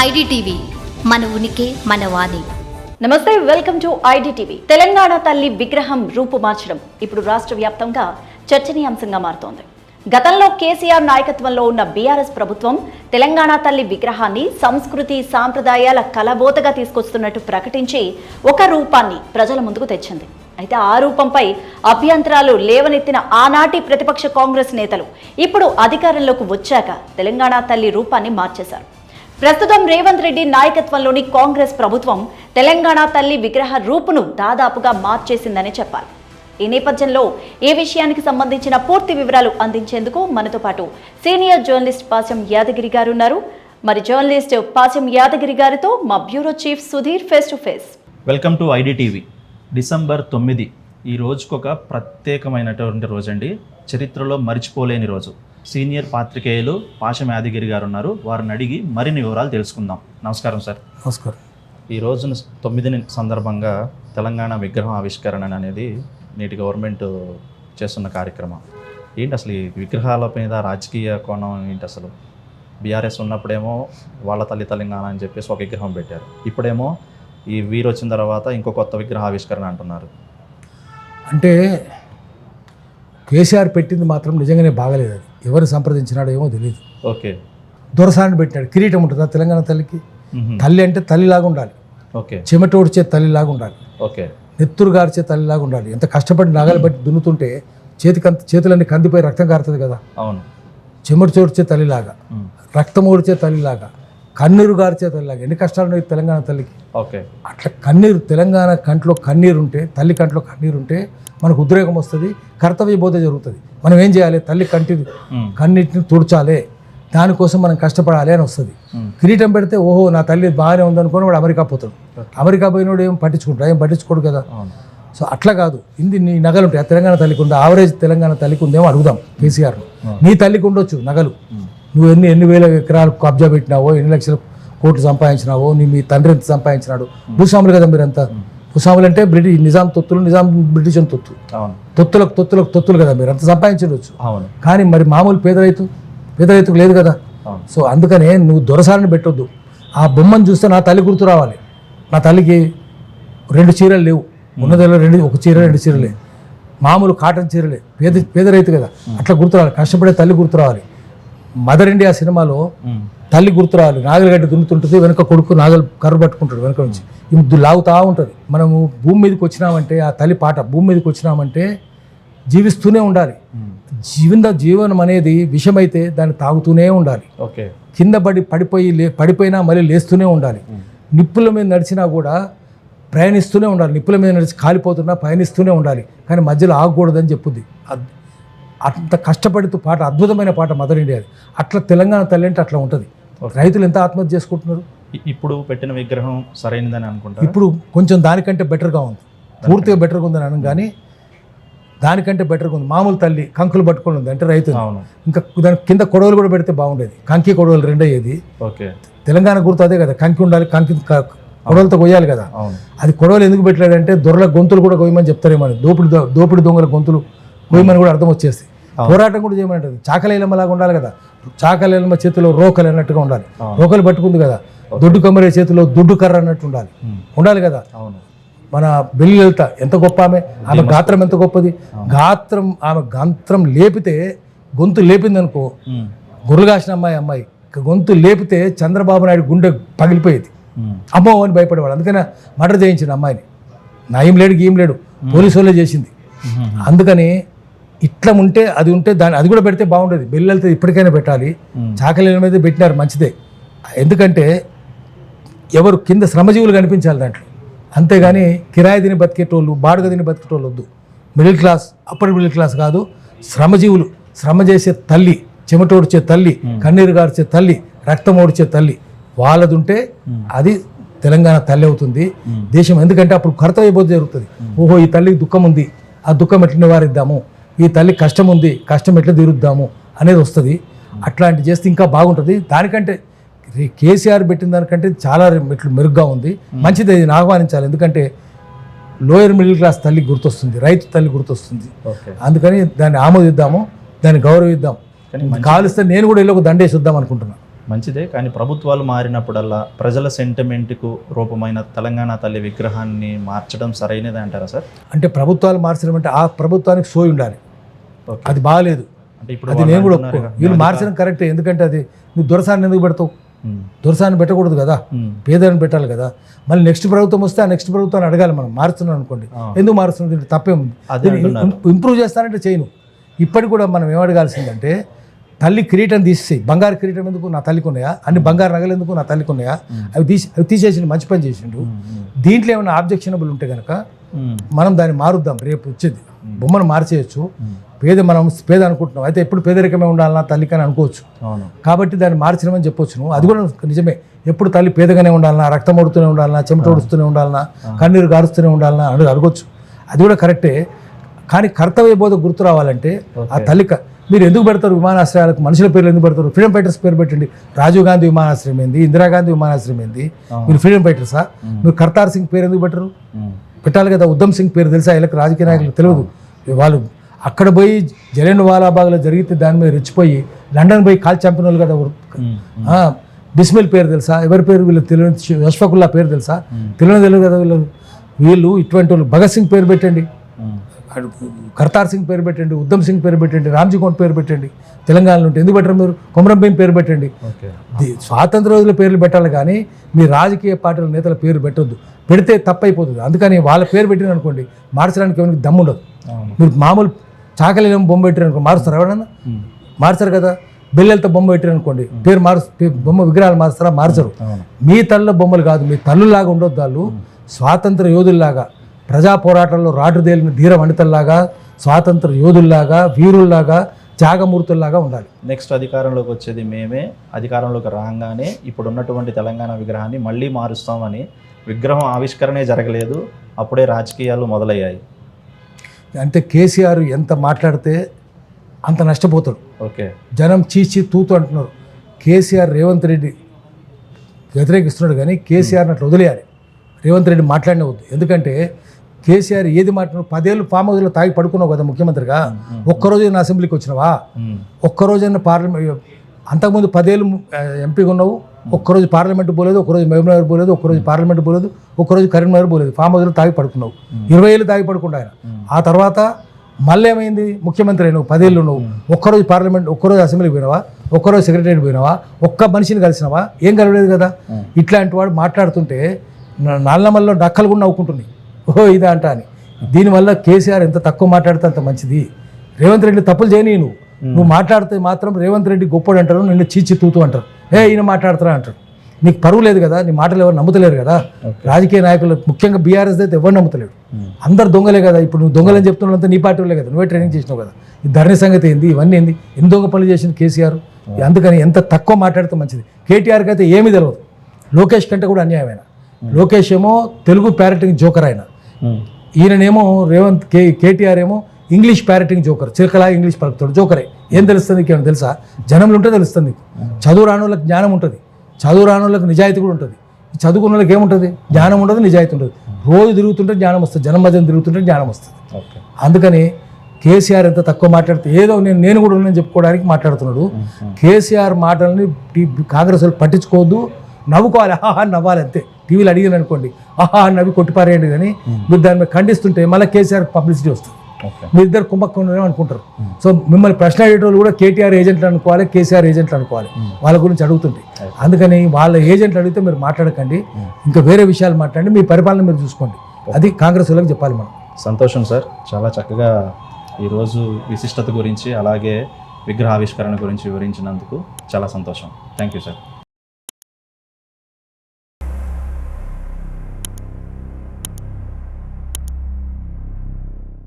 IDTV మన ఉనికి మన వాణి. నమస్తే వెల్కమ్ టు ఐడిటీవీ. తెలంగాణ తల్లి విగ్రహం రూపు మార్చడం ఇప్పుడు రాష్ట్ర వ్యాప్తంగా చర్చనీయాంశంగా మారుతోంది. గతంలో కేసీఆర్ నాయకత్వంలో ఉన్న బీఆర్ఎస్ ప్రభుత్వం తెలంగాణ తల్లి విగ్రహాన్ని సంస్కృతి సాంప్రదాయాల కలబోతగా తీసుకొస్తున్నట్టు ప్రకటించి ఒక రూపాన్ని ప్రజల ముందుకు తెచ్చింది. అయితే ఆ రూపంపై అభ్యంతరాలు లేవనెత్తిన ఆనాటి ప్రతిపక్ష కాంగ్రెస్ నేతలు ఇప్పుడు అధికారంలోకి వచ్చాక తెలంగాణ తల్లి రూపాన్ని మార్చేశారు. ప్రస్తుతం రేవంత్ రెడ్డి నాయకత్వంలోని కాంగ్రెస్ ప్రభుత్వం తెలంగాణ తల్లి విగ్రహ రూపును దాదాపుగా మార్చేసిందని చెప్పాలి. ఈ నేపథ్యంలో ఈ విషయానికి సంబంధించిన పూర్తి వివరాలు అందించేందుకు మనతో పాటు సీనియర్ జర్నలిస్ట్ పాశం యాదగిరి గారు ఉన్నారు మరి జర్నలిస్ట్ పాశం యాదగిరి గారితో మా bureau chief Sudheer face to face welcome to IDTV December తొమ్మిది ఈ రోజుకొక ప్రత్యేకమైనటువంటి రోజు అండి చరిత్రలో మరిచిపోలేని రోజు. సీనియర్ పాత్రికేయులు పాశం యాదగిరి గారు ఉన్నారు వారిని అడిగి మరిన్ని వివరాలు తెలుసుకుందాం. నమస్కారం సార్. నమస్కారం. ఈ రోజున తొమ్మిది సందర్భంగా తెలంగాణ విగ్రహం ఆవిష్కరణ అనేది నేటి గవర్నమెంట్ చేస్తున్న కార్యక్రమం. ఏంటి అసలు ఈ విగ్రహాల మీద రాజకీయ కోణం ఏంటి అసలు? బీఆర్ఎస్ ఉన్నప్పుడేమో వాళ్ళ తల్లి తెలంగాణ అని చెప్పేసి ఒక విగ్రహం పెట్టారు. ఇప్పుడేమో ఈ వీరు వచ్చిన తర్వాత ఇంకో కొత్త విగ్రహ ఆవిష్కరణ అంటున్నారు. అంటే కేసీఆర్ పెట్టింది మాత్రం నిజంగానే బాగలేదు అది. ఎవరు సంప్రదించినాడో ఏమో తెలియదు ఓకే. దొరసాన్ని పెట్టినాడు కిరీటం ఉంటుందా తెలంగాణ తల్లికి. తల్లి అంటే తల్లిలాగా ఉండాలి. ఓకే. చెమట ఊడ్చే తల్లిలాగా ఉండాలి. ఓకే. నెత్తురు గార్చే తల్లిలాగా ఉండాలి. ఎంత కష్టపడి నగలు బట్టి దున్నుతుంటే చేతి కంత చేతులన్నీ కందిపోయి రక్తం కారుతుంది కదా. అవును. చెమట చోడ్చే తల్లిలాగా. రక్తం ఊడ్చే తల్లిలాగా. కన్నీరు గార్చే తల్లిలాగా. ఎన్ని కష్టాలు ఉన్నాయి తెలంగాణ తల్లికి? ఓకే. అట్లా కన్నీరు తెలంగాణ కంట్లో కన్నీరు ఉంటే తల్లి కంట్లో కన్నీరు ఉంటే మనకు ఉద్రేకం వస్తుంది కర్తవ్య బోధ జరుగుతుంది. మనం ఏం చేయాలి? తల్లి కంటి. కన్నిటిని తుడ్చాలి. దానికోసం మనం కష్టపడాలి అని వస్తుంది. కిరీటం పెడితే ఓహో నా తల్లి బాగానే ఉందనుకొని వాడు అమెరికా పోతాడు. అమెరికా పోయినోడు ఏం పట్టించుకుంటాడు? ఏం పట్టించుకోడు కదా? సో అట్లా కాదు. ఇంది నీ నగలు ఉంటాయి తెలంగాణ తల్లికి ఉందా? ఆవరేజ్ తెలంగాణ తల్లికి ఉందేమో అడుగుదాం కేసీఆర్ నీ తల్లికి ఉండొచ్చు నగలు. నువ్వు ఎన్ని ఎన్ని వేల ఎకరాలు కబ్జా పెట్టినావో ఎన్ని లక్షల కోట్లు సంపాదించినావో నీ మీ తండ్రి ఎంత సంపాదించినాడు? భూస్వాములు కదా మీరంతా భూస్వాములు అంటే బ్రిటిష్ నిజాం తొత్తులు నిజాం బ్రిటిష్ అని తొత్తు. తొత్తులకు తొత్తులకు తొత్తులు కదా మీరు అంత సంపాదించవచ్చు. కానీ మరి మామూలు పేద రైతు పేద రైతుకు లేదు కదా? సో అందుకనే నువ్వు దొరసారిని పెట్టొద్దు. ఆ బొమ్మను చూస్తే నా తల్లి గుర్తు రావాలి. నా తల్లికి రెండు చీరలు లేవు. ఉన్నదల్లో రెండు ఒక చీర రెండు చీరలే. మామూలు కాటన్ చీరలే. పేద పేద రైతు కదా. అట్లా గుర్తు రావాలి. కష్టపడే తల్లి గుర్తు రావాలి. మదర్ ఇండియా సినిమాలో. తల్లి గుర్తు రావాలి నాగలిగడ్డ దున్నుతుంటుంది వెనక కొడుకు నాగలు కర్ర పట్టుకుంటాడు వెనక నుంచి. ఈ ముద్దు లాగుతా ఉంటుంది. మనము భూమి మీదకి వచ్చినామంటే ఆ తల్లి పాట భూమి మీదకి వచ్చినామంటే జీవిస్తూనే ఉండాలి. జీవిత జీవనం అనేది విషమైతే దాన్ని తాగుతూనే ఉండాలి. ఓకే. కింద పడి పడిపోయి లే పడిపోయినా మళ్ళీ లేస్తూనే ఉండాలి. నిప్పుల మీద నడిచినా కూడా ప్రయాణిస్తూనే ఉండాలి. నిప్పుల మీద నడిచి కాలిపోతున్నా పయనిస్తూనే ఉండాలి. కానీ మధ్యలో ఆగకూడదని చెప్పుద్ది. అంత కష్టపడుతూ పాట అద్భుతమైన పాట మదర్ ఇండియా అది అట్లా తెలంగాణ తల్లి అంటే అట్లా ఉంటుంది. రైతులు ఎంత ఆత్మహత్య చేసుకుంటున్నారు? ఇప్పుడు పెట్టిన విగ్రహం సరైనదని అనుకుంటా ఇప్పుడు కొంచెం దానికంటే బెటర్గా ఉంది. పూర్తిగా బెటర్గా ఉందని అనను కానీ దానికంటే బెటర్గా ఉంది. మామూలు తల్లి కంకులు పట్టుకొని ఉంది అంటే రైతు ఇంకా దాని కింద కొడవలు కూడా పెడితే బాగుండేది. కంకి కొడవలు రెండయ్యేది. ఓకే. తెలంగాణ గుర్తు అదే కదా కంకి ఉండాలి కంకి కొడవలతో కొయ్యాలి కదా. అవును. అది కొడవలు ఎందుకు పెట్టలేదంటే దొరల గొంతులు కూడా కొయ్యమని చెప్తారేమో అని. దోపిడి దోపిడి దొంగల గొంతులు. కొయ్యమని కూడా అర్థం వచ్చేసి. పోరాటం కూడా చేయమంటది చాకలేలమ్మలాగా ఉండాలి కదా. చాకలేలమ్మ చేతిలో రోకలు అన్నట్టుగా ఉండాలి. రోకలు పట్టుకుంది కదా. దొడ్డు కమ్మరే చేతిలో దొడ్డు కర్ర అన్నట్టు ఉండాలి. ఉండాలి కదా. అవును. మన బెల్లి లలిత ఎంత గొప్ప ఆమె? ఆమె గాత్రం ఎంత గొప్పది? గాత్రం ఆమె గాత్రం లేపితే గొంతు లేపింది అనుకో కాసిన అమ్మాయి అమ్మాయి. గొంతు లేపితే చంద్రబాబు నాయుడు గుండె పగిలిపోయేది. మ్మ్. అమ్మో అని భయపడేవాడు. అందుకనే మర్డర్ చేయించింది అమ్మాయిని. నయం లేడు గీం లేడు. పోలీసు వాళ్ళే చేసింది. అందుకని ఇట్లా ఉంటే అది ఉంటే దాని అది కూడా పెడితే బాగుండేది. బెల్లెళ్తే ఇప్పటికైనా పెట్టాలి. మ్మ్. చాకలీల మీద పెట్టినారు మంచిదే. ఎందుకంటే ఎవరు కింద శ్రమజీవులు కనిపించాలి దాంట్లో. అంతేగాని కిరాయి తిని బతికేటోళ్ళు బాడుగ తిని బతికేటోళ్ళు వద్దు. Middle class upper middle class కాదు శ్రమజీవులు శ్రమ చేసే తల్లి చెమట ఓడ్చే తల్లి కన్నీరు గార్చే తల్లి రక్తం ఓడ్చే తల్లి వాళ్ళది ఉంటే అది తెలంగాణ తల్లి అవుతుంది. దేశం ఎందుకంటే అప్పుడు కర్తవ్య బోధ జరుగుతుంది. ఓహో ఈ తల్లికి దుఃఖం ఉంది. ఆ దుఃఖం ఎట్లా నివారిద్దాము ఈ తల్లి కష్టం ఉంది కష్టం ఎట్లా తీరుద్దాము అనేది వస్తుంది. అట్లాంటి చేస్తే ఇంకా బాగుంటుంది. దానికంటే కేసీఆర్ పెట్టిన దానికంటే చాలా మెట్లు మెరుగ్గా ఉంది. మంచిది ఇది ఆహ్వానించాలి. ఎందుకంటే లోయర్ మిడిల్ క్లాస్ తల్లి గుర్తొస్తుంది రైతు తల్లి గుర్తొస్తుంది. అందుకని దాన్ని ఆమోదిద్దాము దాన్ని గౌరవిద్దాం. కానీ కాలుస్తే నేను కూడా వెళ్ళి ఒక దండేసి వద్దాం అనుకుంటున్నాను మంచిదే కానీ ప్రభుత్వాలు మారినప్పుడల్లా ప్రజల సెంటిమెంట్కు రూపమైన తెలంగాణ తల్లి విగ్రహాన్ని మార్చడం సరైనదే అంటారా సార్? అంటే ప్రభుత్వాలు మార్చడం అంటే ఆ ప్రభుత్వానికి సోయి ఉండాలి. అది బాగాలేదు. అది నేను కూడా వీళ్ళు మార్చడం కరెక్టే. ఎందుకంటే అది నువ్వు దొరసాన్ని ఎందుకు పెడతావు? దొరసాన్ని పెట్టకూడదు కదా. పేదలను పెట్టాలి కదా. మళ్ళీ నెక్స్ట్ ప్రభుత్వం వస్తే ఆ నెక్స్ట్ ప్రభుత్వాన్ని అడగాలి మనం. మారుస్తున్నాం అనుకోండి. ఎందుకు మారుస్తుంది దీంట్లో తప్పేం. ఇంప్రూవ్ చేస్తానంటే చేయను. ఇప్పటికి కూడా మనం ఏం అడగాల్సిందంటే తల్లి కిరీటం తీసేసి బంగారు కిరీటం ఎందుకు నా తల్లికి ఉన్నాయా? అన్ని బంగారు నగలు ఎందుకు నా తల్లికి ఉన్నాయా? అవి తీసి అవి తీసేసిండు మంచి పని చేసిండు. దీంట్లో ఏమైనా ఆబ్జెక్షనబుల్ ఉంటే కనుక మనం దాన్ని మారుద్దాం. రేపు వచ్చేది. బొమ్మను మార్చేయచ్చు. పేద మనం పేద అనుకుంటున్నాం. అయితే ఎప్పుడు పేదరికమే ఉండాలన్నా తల్లికి అని అనుకోవచ్చు కాబట్టి దాన్ని మార్చడమని చెప్పొచ్చు నువ్వు అది కూడా నిజమే. ఎప్పుడు తల్లి పేదగానే ఉండాలన్నా రక్తం ఓడుతూనే ఉండాలన్నా చెమట ఓడుస్తూనే ఉండాలన్నా కన్నీరు గారుస్తూనే ఉండాలన్నా అని అడగొచ్చు. అది కూడా కరెక్టే. కానీ కర్తవ్య బోధ గుర్తు రావాలంటే ఆ తల్లి మీరు ఎందుకు పెడతారు విమానాశ్రయాలకు? మనుషుల పేర్లు ఎందుకు పెడతారు? ఫ్రీడమ్ ఫైటర్స్ పేరు పెట్టండి. రాజీవ్ గాంధీ విమానాశ్రయం ఏంది? ఇందిరాగాంధీ విమానాశ్రయం ఏంది? మీరు ఫ్రీడమ్ ఫైటర్సా మీరు కర్తార్ సింగ్ పేరు ఎందుకు పెట్టరు? పెట్టాలి కదా ఉద్దమ్ సింగ్ పేరు తెలుసా? వీళ్ళకి రాజకీయ నాయకులకు తెలియదు. వాళ్ళు అక్కడ పోయి జలియన్ వాలాబాగ్లో జరిగితే దాని మీద రెచ్చిపోయి లండన్ పోయి కాల్ చంపిన వాళ్ళు కదా బిస్మిల్ పేరు తెలుసా? ఎవరి పేరు వీళ్ళు తెలియదు యశ్ఫకుల్లా పేరు తెలుసా? తెలియదు తెలియదు కదా వీళ్ళు. వీళ్ళు ఇటువంటి వాళ్ళు. భగత్ సింగ్ పేరు పెట్టండి. కర్తార్ సింగ్ పేరు పెట్టండి. ఉద్దమ్ సింగ్ పేరు పెట్టండి. రామ్జీ కోండ్ పేరు పెట్టండి. తెలంగాణలో ఉంటే ఎందుకు పెట్టరు మీరు? కొమరం భీం పేరు పెట్టండి. స్వాతంత్ర రోజుల పేర్లు పెట్టాలి కానీ మీ రాజకీయ పార్టీల నేతల పేరు పెట్టొద్దు. పెడితే తప్పైపోతుంది. అందుకని వాళ్ళ పేరు పెట్టిన అనుకోండి మార్చడానికి ఎవరికి దమ్ము ఉండదు అవును మీరు మామూలు చాకలేం బొమ్మ పెట్టారు అనుకో మారుస్తారు ఎవరన్నా మార్చరు కదా? బెల్లెలతో బొమ్మ పెట్టారు అనుకోండి పేరు మారు బొమ్మ విగ్రహాలు మారుస్తారా? మార్చరు మీ తల్ల బొమ్మలు కాదు మీ తల్లులాగా ఉండొద్దు వాళ్ళు. స్వాతంత్ర యోధుల్లాగా ప్రజా పోరాటంలో రాటుదేలిన ధీర వనితల్లాగా స్వాతంత్ర యోధుల్లాగా వీరుల్లాగా త్యాగమూర్తుల్లాగా ఉండాలి. నెక్స్ట్ అధికారంలోకి వచ్చేది మేమే. అధికారంలోకి రాగానే ఇప్పుడు ఉన్నటువంటి తెలంగాణ విగ్రహాన్ని మళ్ళీ మారుస్తామని విగ్రహం ఆవిష్కరణే జరగలేదు. అప్పుడే రాజకీయాలు మొదలయ్యాయి. అంటే కేసీఆర్ ఎంత మాట్లాడితే అంత నష్టపోతాడు. ఓకే. జనం చీచి తూతు అంటున్నారు. కేసీఆర్ రేవంత్ రెడ్డి వ్యతిరేకిస్తున్నాడు కానీ కేసీఆర్ని అట్లా వదిలేయాలి. రేవంత్ రెడ్డి మాట్లాడిన వద్దు. ఎందుకంటే కేసీఆర్ ఏది మాట్లాడు పదేళ్ళు ఫామ్ హౌస్లో తాగి పడుకున్నావు కదా ముఖ్యమంత్రిగా. ఒక్కరోజు నా అసెంబ్లీకి వచ్చినావా? ఒక్కరోజైనా పార్లమెంట్ అంతకుముందు పదేళ్ళు ఎంపీగా ఉన్నావు. ఒక్కరోజు పార్లమెంట్ పోలేదు ఒక్కరోజు మహబూబ్నగర్ పోలేదు ఒక్కరోజు పార్లమెంట్ పోలేదు ఒక్కరోజు కరీంనగర్ పోలేదు. ఫామ్ హౌస్లో తాగి పడుకున్నావు. ఇరవై ఏళ్ళు తాగి పడుకుంటా ఆయన. ఆ తర్వాత మళ్ళీ ఏమైంది? ముఖ్యమంత్రి అయినావు పదేళ్ళు నువ్వు ఒక్కరోజు పార్లమెంట్ ఒక్కరోజు అసెంబ్లీకి పోయినావా? ఒక్కరోజు సెక్రటరీ పోయినావా? ఒక్క మనిషిని కలిసినావా? ఏం కలవలేదు కదా? ఇట్లాంటి వాడు మాట్లాడుతుంటే నల్లమల్లో డక్కలు కూడా నవ్వుకుంటున్నాయి ఓహో ఇదా అంట అని. దీనివల్ల కేసీఆర్ ఎంత తక్కువ మాట్లాడితే అంత మంచిది. రేవంత్ రెడ్డి తప్పులు చేయని నువ్వు. నువ్వు మాట్లాడితే మాత్రం రేవంత్ రెడ్డి గొప్పడు అంటారు నిన్ను చీచి తూతూ అంటారు. ఏ ఈయన మాట్లాడతారా అంటారు నీకు పరువు లేదు కదా నీ మాటలు ఎవరు నమ్ముతలేరు కదా. రాజకీయ నాయకులు ముఖ్యంగా బీఆర్ఎస్ అయితే ఎవరు నమ్ముతలేడు అందరు దొంగలే కదా ఇప్పుడు నువ్వు దొంగలని చెప్తున్నంత నీ పార్టీ వాళ్ళే కదా నువ్వే ట్రైనింగ్ చేసినావు కదా. ఈ ధరణి సంగతి ఏంది ఇవన్నీ ఏంది? ఎన్ని దొంగ పనులు చేసింది కేసీఆర్? అందుకని ఎంత తక్కువ మాట్లాడితే మంచిది. కేటీఆర్కి అయితే ఏమీ తెలియదు లోకేష్ కంటే కూడా అన్యాయమైన. లోకేష్ ఏమో తెలుగు ప్యారెటింగ్ జోకర్ ఆయన. ఈయననేమో రేవంత్ కే కేటీఆర్ ఏమో ఇంగ్లీష్ ప్యారెటింగ్ జోకర్. చిరకలా ఇంగ్లీష్ పలుకుతాడు. జోకరే. ఏం తెలుస్తుంది నీకు ఏమైనా తెలుసా? జనంలో ఉంటే తెలుస్తుంది నీకు. చదువు రానోళ్ళకి జ్ఞానం ఉంటుంది. చదువు రానోళ్ళకి నిజాయితీ కూడా ఉంటుంది. చదువుకున్న వాళ్ళకి ఏముంటుంది? జ్ఞానం ఉండదు నిజాయితీ ఉంటుంది రోజు తిరుగుతుంటే జ్ఞానం వస్తుంది. జనం మధ్యన తిరుగుతుంటే జ్ఞానం వస్తుంది. అందుకని కేసీఆర్ ఎంత తక్కువ మాట్లాడితే ఏదో నేను నేను కూడా ఉన్నాను చెప్పుకోవడానికి మాట్లాడుతున్నాడు. కేసీఆర్ మాటల్ని కాంగ్రెస్ వాళ్ళు పట్టించుకోవద్దు. నవ్వుకోవాలి. ఆహా నవ్వాలి అంతే. టీవీలో అడిగాను అనుకోండి ఆహా నవ్వి కొట్టిపారేయండి కానీ మీరు దాని మీద ఖండిస్తుంటే మళ్ళీ కేసీఆర్ పబ్లిసిటీ వస్తుంది. మీ ఇద్దరు కుంభకోణం అనుకుంటారు. సో మిమ్మల్ని ప్రశ్న అడిగేటోళ్ళు కూడా కేటీఆర్ ఏజెంట్లు అనుకోవాలి కేసీఆర్ ఏజెంట్లు అనుకోవాలి. వాళ్ళ గురించి అడుగుతుంటే. అందుకని వాళ్ళ ఏజెంట్లు అడిగితే మీరు మాట్లాడకండి. ఇంకా వేరే విషయాలు మాట్లాడండి. మీ పరిపాలన మీరు చూసుకోండి. అది కాంగ్రెస్ వాళ్ళకి చెప్పాలి మనం. సంతోషం సార్. చాలా చక్కగా ఈరోజు విశిష్టత గురించి అలాగే విగ్రహావిష్కరణ గురించి వివరించినందుకు చాలా సంతోషం. Thank you sir